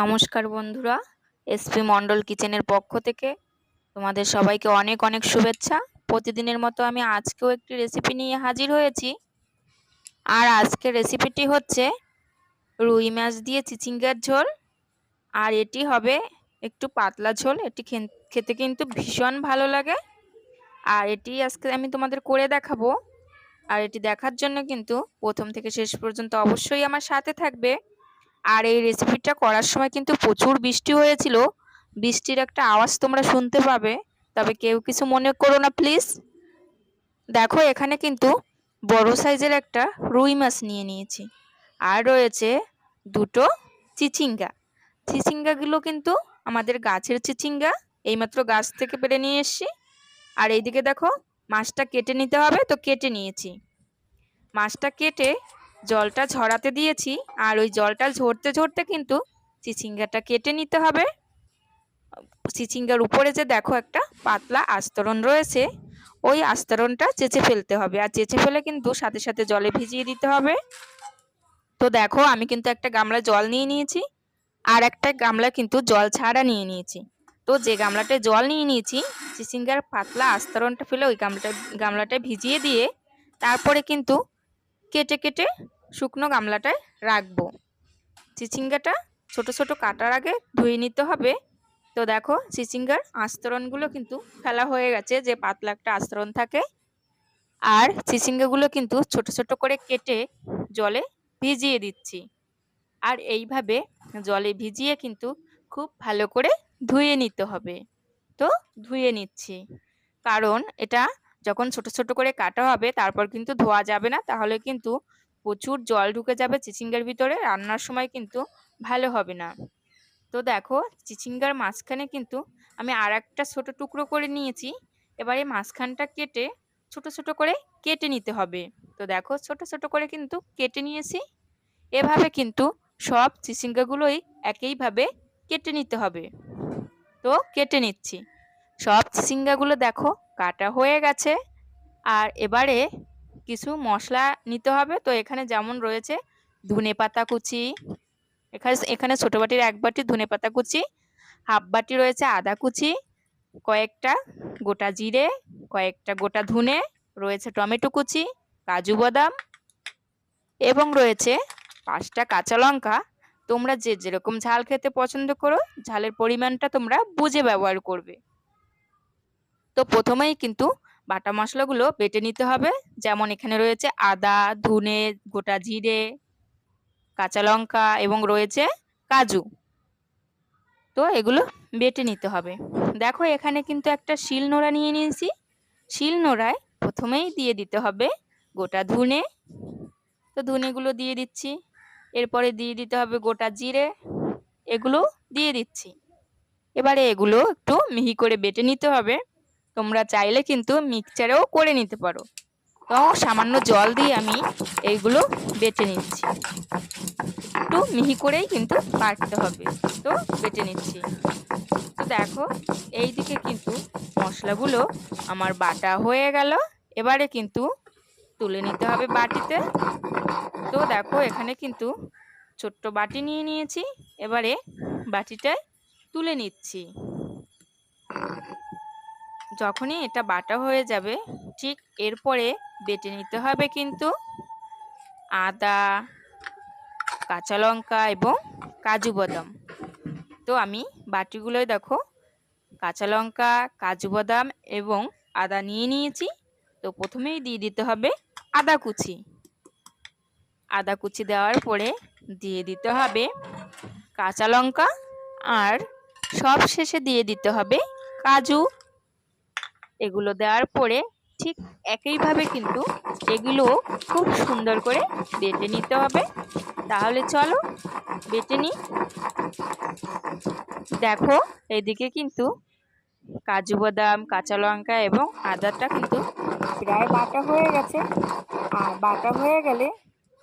নমস্কার বন্ধুরা, এসপি মন্ডল কিচেনের পক্ষ থেকে তোমাদের সবাইকে অনেক অনেক শুভেচ্ছা। প্রতিদিনের মতো আমি আজকেও একটি রেসিপি নিয়ে হাজির হয়েছি। আর আজকে রেসিপিটি হচ্ছে রুই মাছ দিয়ে চিচিঙ্গার ঝোল। আর এটি হবে একটু পাতলা ঝোল, এটি খেতে কিন্তু ভীষণ ভালো লাগে। আর এটি আজকে আমি তোমাদের করে দেখাবো। আর এটি দেখার জন্য কিন্তু প্রথম থেকে শেষ পর্যন্ত অবশ্যই আমার সাথে থাকবে। আর এই রেসিপিটা করার সময় কিন্তু প্রচুর বৃষ্টি হয়েছিল। বৃষ্টির একটা আওয়াজ তোমরা শুনতে পাবে, তবে কেউ কিছু মনে করো না প্লিজ দেখো, এখানে কিন্তু বড় সাইজের একটা রুই মাছ নিয়ে নিয়েছি। আর রয়েছে দুটো চিচিঙ্গা। চিচিঙ্গাগুলো কিন্তু আমাদের গাছের চিচিঙ্গা, এইমাত্র গাছ থেকে পেরে নিয়ে এসছি। আর এইদিকে দেখো, মাছটা কেটে নিতে হবে, তো কেটে নিয়েছি। মাছটা কেটে জলটা ঝরাতে দিয়েছি আর ওই জলটা ঝরতে ঝরতে কিন্তু চিচিঙ্গাটা কেটে নিতে হবে। চিচিঙ্গার উপরে যে দেখো একটা পাতলা আস্তরণ রয়েছে, ওই আস্তরণটা চেঁচে ফেলতে হবে আর চেঁচে ফেলে কিন্তু সাথে সাথে জলে ভিজিয়ে দিতে হবে। তো দেখো আমি কিন্তু একটা গামলায় জল নিয়ে নিয়েছি আর একটা গামলা কিন্তু জল ছাড়া নিয়ে নিয়েছি। তো যে গামলাটায় জল নিয়ে নিয়েছি, চিচিঙ্গার পাতলা আস্তরণটা ফেলে ওই গামলাটা, গামলাটায় ভিজিয়ে দিয়ে তারপরে কিন্তু কেটে কেটে শুকনো গামলাটায় রাখব। চিচিঙ্গাটা ছোট ছোট কাটার আগে ধুয়ে নিতে হবে। তো দেখো চিচিঙ্গার আস্তরণগুলো কিন্তু ফেলা হয়ে গেছে, যে পাতলা একটা আস্তরণ থাকে। আর চিচিঙ্গাগুলো কিন্তু ছোট ছোট করে কেটে জলে ভিজিয়ে দিচ্ছি। আর এইভাবে জলে ভিজিয়ে কিন্তু খুব ভালো করে ধুয়ে নিতে হবে। তো ধুয়ে নিচ্ছি। কারণ এটা যখন ছোট ছোট করে কাটা হবে, তারপর কিন্তু ধোয়া যাবে না, তাহলে কিন্তু প্রচুর জল ঢুকে যাবে চিচিঙ্গার ভিতরে, রান্নার সময় কিন্তু ভালো হবে না। তো দেখো, চিচিঙ্গার মাঝখানে কিন্তু আমি আর একটা ছোটো টুকরো করে নিয়েছি। এবারে মাঝখানটা কেটে ছোট ছোট করে কেটে নিতে হবে। তো দেখো, ছোট ছোট করে কিন্তু কেটে নিয়েছি। এভাবে কিন্তু সব চিচিঙ্গাগুলোই একইভাবে কেটে নিতে হবে। তো কেটে নিচ্ছি। সব চিচিঙ্গাগুলো দেখো, কাটা হয়ে গেছে। আর এবারে কিছু মশলা নিতে হবে। তো এখানে যেমন রয়েছে ধনে পাতা কুচি, এখানে এখানে ছোটো বাটির এক বাটি ধনে পাতা কুচি, হাফ বাটি রয়েছে আদা কুচি, কয়েকটা গোটা জিরে, কয়েকটা গোটা ধুনে, রয়েছে টমেটো কুচি, কাজু বাদাম এবং রয়েছে পাঁচটা কাঁচা লঙ্কা। তোমরা যে যেরকম ঝাল খেতে পছন্দ করো, ঝালের পরিমাণটা তোমরা বুঝে ব্যবহার করবে। তো প্রথমেই কিন্তু বাটা মশলাগুলো বেটে নিতে হবে। যেমন এখানে রয়েছে আদা, ধুনে, গোটা জিরে, কাঁচা লঙ্কা এবং রয়েছে কাজু। তো এগুলো বেটে নিতে হবে। দেখো এখানে কিন্তু একটা শিল নোড়া নিয়ে নিয়েছি। শিল নোড়ায় প্রথমেই দিয়ে দিতে হবে গোটা ধুনে। তো ধুনেগুলো দিয়ে দিচ্ছি। এরপরে দিয়ে দিতে হবে গোটা জিরে। এগুলো দিয়ে দিচ্ছি। এবারে এগুলো একটু মিহি করে বেটে নিতে হবে। তোমরা চাইলে কিন্তু মিক্সচারেও করে নিতে পারো। তো সামান্য জল দিয়ে আমি এইগুলো বেটে নিচ্ছি। একটু মিহি করেই কিন্তু বাটতে হবে। তো বেটে নিচ্ছি। তো দেখো এই দিকে কিন্তু মশলাগুলো আমার বাটা হয়ে গেল। এবারে কিন্তু তুলে নিতে হবে বাটিতে। তো দেখো, এখানে কিন্তু ছোট্ট বাটি নিয়ে নিয়েছি। এবারে বাটিটায় তুলে নিচ্ছি। যখনই এটা বাটা হয়ে যাবে। ঠিক এরপরে বেটে নিতে হবে কিন্তু আদা, কাঁচা লঙ্কা এবং কাজু বাদাম। তো আমি বাটিগুলোয় দেখো, কাঁচা লঙ্কা, কাজু বাদাম এবং আদা নিয়ে নিয়েছি। তো প্রথমেই দিয়ে দিতে হবে আদা কুচি। আদা কুচি দেওয়ার পরে দিয়ে দিতে হবে কাঁচা লঙ্কা আর সব শেষে দিয়ে দিতে হবে কাজু। এগুলো দেওয়ার পরে ঠিক একইভাবে কিন্তু এগুলো খুব সুন্দর করে বেটে নিতে হবে। তাহলে চলো বেটে নিই। দেখো এদিকে কিন্তু কাজু বাদাম, কাঁচা লঙ্কা এবং আদাটা কিন্তু প্রায় বাটা হয়ে গেছে। আর বাটা হয়ে গেলে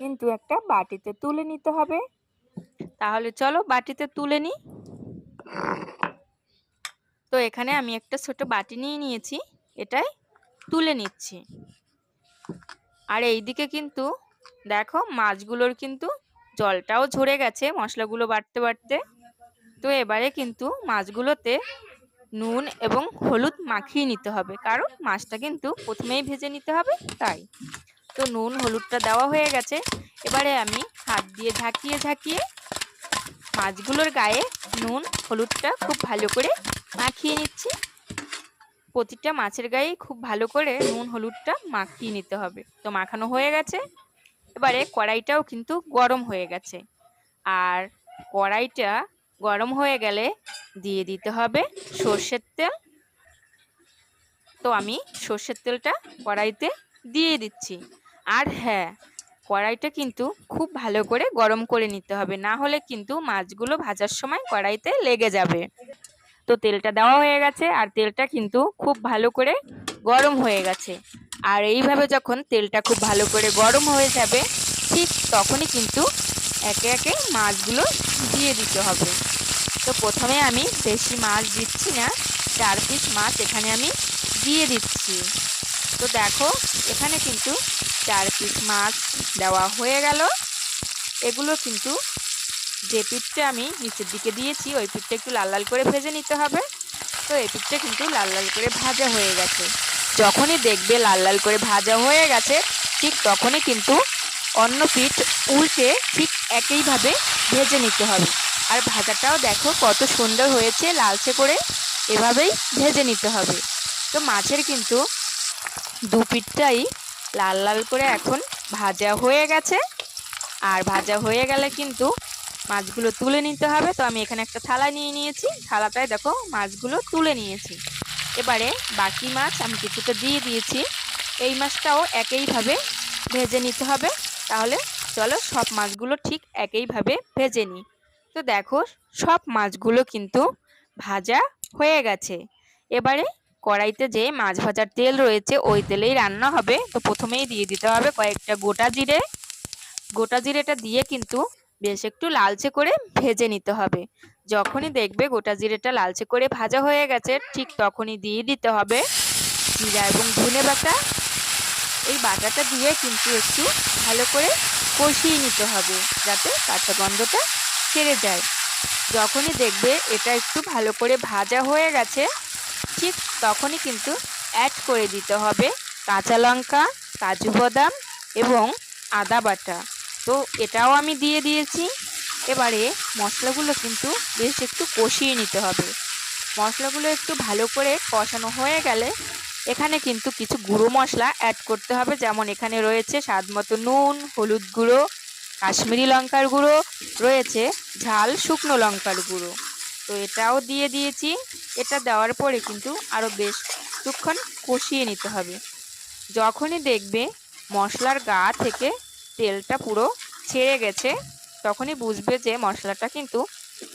কিন্তু একটা বাটিতে তুলে নিতে হবে। তাহলে চলো বাটিতে তুলে নিই। তো এখানে আমি একটা ছোট বাটি নিয়ে নিয়েছি এটাই তুলে নিচ্ছি। আর এই দিকে কিন্তু দেখো মাছগুলোর কিন্তু জলটাও ঝরে গেছে, মশলাগুলো বাড়তে বাড়তে। তো এবারে কিন্তু মাছগুলোতে নুন এবং হলুদ মাখিয়ে নিতে হবে, কারণ মাছটা কিন্তু প্রথমেই ভেজে নিতে হবে, তাই। তো নুন, হলুদটা দেওয়া হয়ে গেছে। এবারে আমি হাত দিয়ে ঝাঁকিয়ে ঝাঁকিয়ে মাছগুলোর গায়ে নুন, হলুদটা খুব ভালো করে মাখিয়ে নিচ্ছি। প্রতিটা মাছের গায়ে খুব ভালো করে নুন, হলুদটা মাখিয়ে নিতে হবে। তো মাখানো হয়ে গেছে। এবারে কড়াইটাও কিন্তু গরম হয়ে গেছে। আর কড়াইটা গরম হয়ে গেলে দিয়ে দিতে হবে সর্ষের তেল। তো আমি সর্ষের তেলটা কড়াইতে দিয়ে দিচ্ছি। আর হ্যাঁ কড়াইটা কিন্তু খুব ভালো করে গরম করে নিতে হবে। না হলে কিন্তু মাছগুলো ভাজার সময় কড়াইতে লেগে যাবে। তো তেলটা দেওয়া হয়ে গেছে আর তেলটা কিন্তু খুব ভালো করে গরম হয়ে গেছে। আর এইভাবে যখন তেলটা খুব ভালো করে গরম হয়ে যাবে, ঠিক তখনই কিন্তু একে একে মাছগুলো দিয়ে দিতে হবে। তো প্রথমে আমি বেশি মাছ দিচ্ছি না, চার পিস মাছ এখানে আমি দিয়ে দিচ্ছি। তো দেখো, এখানে কিন্তু চার পিস মাছ দেওয়া হয়ে গেল। এগুলো কিন্তু যে পিঠটা আমি নিচের দিকে দিয়েছি, ওই পিঠটা একটু লাল লাল করে ভেজে নিতে হবে। তো এই পিঠটা কিন্তু লাল লাল করে ভাজা হয়ে গেছে। যখনই দেখবে লাল লাল করে ভাজা হয়ে গেছে, ঠিক তখনই কিন্তু অন্য পিঠ উল্টে ঠিক একইভাবে ভেজে নিতে হবে। আর ভাজাটাও দেখো কত সুন্দর হয়েছে, লালচে করে এভাবেই ভেজে নিতে হবে। তো মাছের কিন্তু দু পিঠটাই লাল লাল করে এখন ভাজা হয়ে গেছে। আর ভাজা হয়ে গেলে কিন্তু মাছগুলো তুলে নিতে হবে। তো আমি এখানে একটা থালা নিয়ে নিয়েছি। থালাটায় দেখো মাছগুলো তুলে নিয়েছি। এবারে বাকি মাছ আমি কিছুটা দিয়ে দিয়েছি। এই মাছটাও একইভাবে ভেজে নিতে হবে। তাহলে চলো সব মাছগুলো ঠিক একইভাবে ভেজে নিই। তো দেখো সব মাছগুলো কিন্তু ভাজা হয়ে গেছে। এবারে কড়াইতে যে মাছ ভাজার তেল রয়েছে, ওই তেলেই রান্না হবে। তো প্রথমেই দিয়ে দিতে হবে কয়েকটা গোটা জিরে। গোটা জিরেটা দিয়ে কিন্তু বেশ একটু লালচে করে ভেজে নিতে হবে। যখনই দেখবে গোটা জিরেটা লালচে করে ভাজা হয়ে গেছে, ঠিক তখনই দিয়ে দিতে হবে জিরা এবং ধনে বাটা। এই বাটাটা দিয়ে কিন্তু একটু ভালো করে কষিয়ে নিতে হবে যাতে কাঁচা গন্ধটা ছেড়ে যায়। যখনই দেখবে এটা একটু ভালো করে ভাজা হয়ে গেছে ঠিক তখনই কিন্তু অ্যাড করে দিতে হবে কাঁচা লঙ্কা, কাজু বাদাম এবং আদা বাটা। তো এটাও আমি দিয়ে দিয়েছি। এবারে মশলাগুলো কিন্তু বেশ একটু কষিয়ে নিতে হবে। মশলাগুলো একটু ভালো করে কষানো হয়ে গেলে এখানে কিন্তু কিছু গুঁড়ো মশলা অ্যাড করতে হবে। যেমন এখানে রয়েছে স্বাদ মতো নুন, হলুদ গুঁড়ো, কাশ্মীরি লঙ্কার গুঁড়ো, রয়েছে ঝাল শুকনো লঙ্কার গুঁড়ো। তো এটাও দিয়ে দিয়েছি। এটা দেওয়ার পরে কিন্তু আরও বেশ কিছুক্ষণ কষিয়ে নিতে হবে। যখনই দেখবে মশলার গা থেকে তেলটা পুরো ছেড়ে গেছে, তখনই বুঝবে যে মশলাটা কিন্তু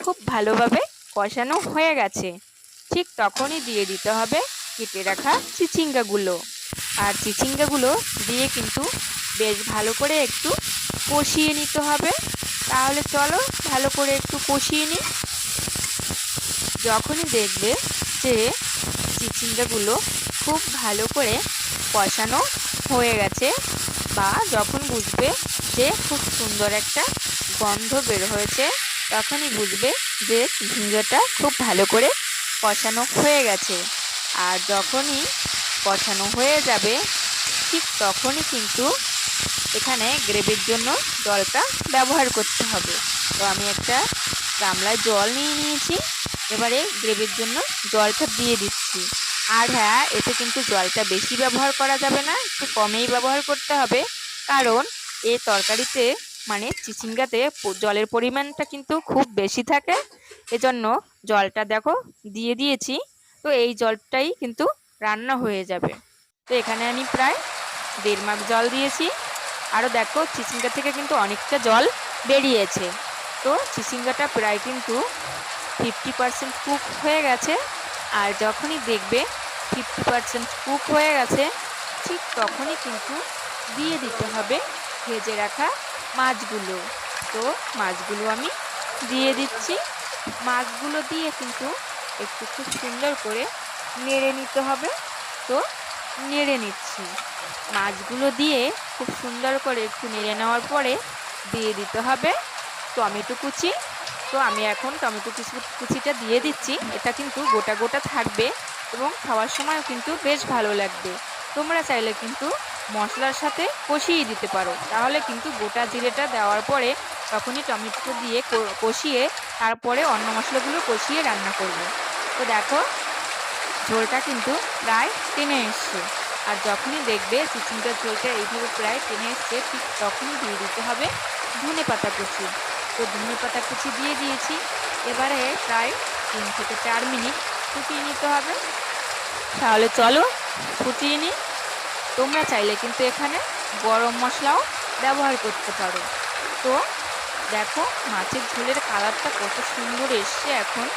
খুব ভালোভাবে কষানো হয়ে গেছে। ঠিক তখনই দিয়ে দিতে হবে কেটে রাখা চিচিঙ্গাগুলো। আর চিচিঙ্গাগুলো দিয়ে কিন্তু বেশ ভালো করে একটু কষিয়ে নিতে হবে। তাহলে চলো ভালো করে একটু কষিয়ে নিই। যখনই দেখবে যে চিচিঙ্গাগুলো খুব ভালো করে কষানো হয়ে গেছে বা যখন বুঝবে যে খুব সুন্দর একটা গন্ধ বের হয়েছে, তখনই বুঝবে যে ঝিঙ্গাটা খুব ভালো করে কষানো হয়ে গেছে। আর যখনই কষানো হয়ে যাবে, ঠিক তখনই কিন্তু এখানে গ্রেভির জন্য জলটা ব্যবহার করতে হবে। তো আমি একটা গামলায় জল নিয়ে নিয়েছি। এবারে গ্রেভির জন্য জলটা দিয়ে দিচ্ছি। আর হ্যাঁ এতে কিন্তু জলটা বেশি ব্যবহার করা যাবে না, একটু কমেই ব্যবহার করতে হবে। কারণ এ তরকারিতে মানে চিচিঙ্গাতে জলের পরিমাণটা কিন্তু খুব বেশি থাকে। এজন্য জলটা দেখো দিয়ে দিয়েছি। তো এই জলটাই কিন্তু রান্না হয়ে যাবে। তো এখানে আমি প্রায় দেড় মাগ জল দিয়েছি। আরও দেখো চিচিঙ্গা থেকে কিন্তু অনেকটা জল বেরিয়েছে। তো চিচিঙ্গাটা প্রায় কিন্তু ফিফটি পারসেন্ট কুক হয়ে গেছে। আর যখনই দেখবে ফিফটি পারসেন্ট কুক হয়ে গেছে, ঠিক তখনই কিন্তু দিয়ে দিতে হবে ভেজে রাখা মাছগুলো। তো মাছগুলো আমি দিয়ে দিচ্ছি। মাছগুলো দিয়ে কিন্তু একটু খুব সুন্দর করে নেড়ে নিতে হবে। তো নেড়ে নিচ্ছি। মাছগুলো দিয়ে খুব সুন্দর করে একটু নেড়ে নেওয়ার পরে দিয়ে দিতে হবে টমেটো কুচি। তো আমি এখন টমেটো কুচি, কুচিটা দিয়ে দিচ্ছি। এটা কিন্তু গোটা গোটা থাকবে এবং খাওয়ার সময়ও কিন্তু বেশ ভালো লাগবে। তোমরা চাইলে কিন্তু মশলার সাথে কষিয়ে দিতে পারো। তাহলে কিন্তু গোটা জিরেটা দেওয়ার পরে তখনই টমেটো দিয়ে কষিয়ে তারপরে অন্য মশলাগুলো কষিয়ে রান্না করবে। তো দেখো, ঝোলটা কিন্তু প্রায় টেনে এসছে। আর যখনই দেখবে চিচিংটার ঝোলটা এইভাবে প্রায় টেনে এসছে, ঠিক তখনই দিয়ে দিতে হবে ধনে পাতা কুচি। তো ধনে পাতা কুচি দিয়ে দিয়েছি। এবারে প্রায় তিন থেকে চার মিনিট ফুটিয়ে নিতে হবে। তাহলে চলো ফুটিয়ে নিই। তোমরা চাইলে কিন্তু এখানে গরম মশলাও ব্যবহার করতে পারো। তো দেখো মাছের ঝোলের কালারটা কত সুন্দর এসছে এখন।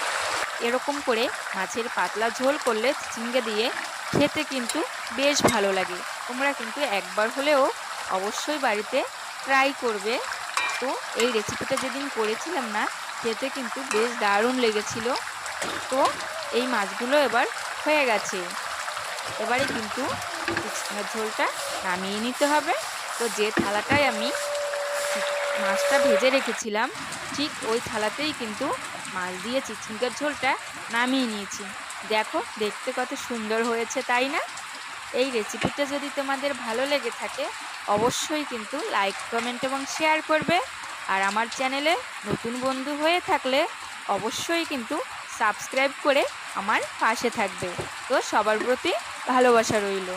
এরকম করে মাছের পাতলা ঝোল করলে চিংড়ে দিয়ে খেতে কিন্তু বেশ ভালো লাগে। তোমরা কিন্তু একবার হলেও অবশ্যই বাড়িতে ট্রাই করবে। তো এই রেসিপিটা যেদিন করেছিলাম না, খেতে কিন্তু বেশ দারুণ লেগেছিল। তো এই মাছগুলো এবার হয়ে গেছে। এবারে কিন্তু ঝোলটা নামিয়ে নিতে হবে। তো যে থালাটায় আমি মাছটা ভেজে রেখেছিলাম, ঠিক ওই থালাতেই কিন্তু মাছ দিয়ে চিচিঙ্গার ঝোলটা নামিয়ে নিয়েছি। দেখো, দেখতে কত সুন্দর হয়েছে, তাই না? এই রেসিপিটা যদি তোমাদের ভালো লেগে থাকে, অবশ্যই কিন্তু লাইক কমেন্ট এবং শেয়ার করবে। আর আমার চ্যানেলে নতুন বন্ধু হয়ে থাকলে অবশ্যই কিন্তু সাবস্ক্রাইব করে আমার পাশে থাকবে। তো সবার প্রতি ভালোবাসা রইল।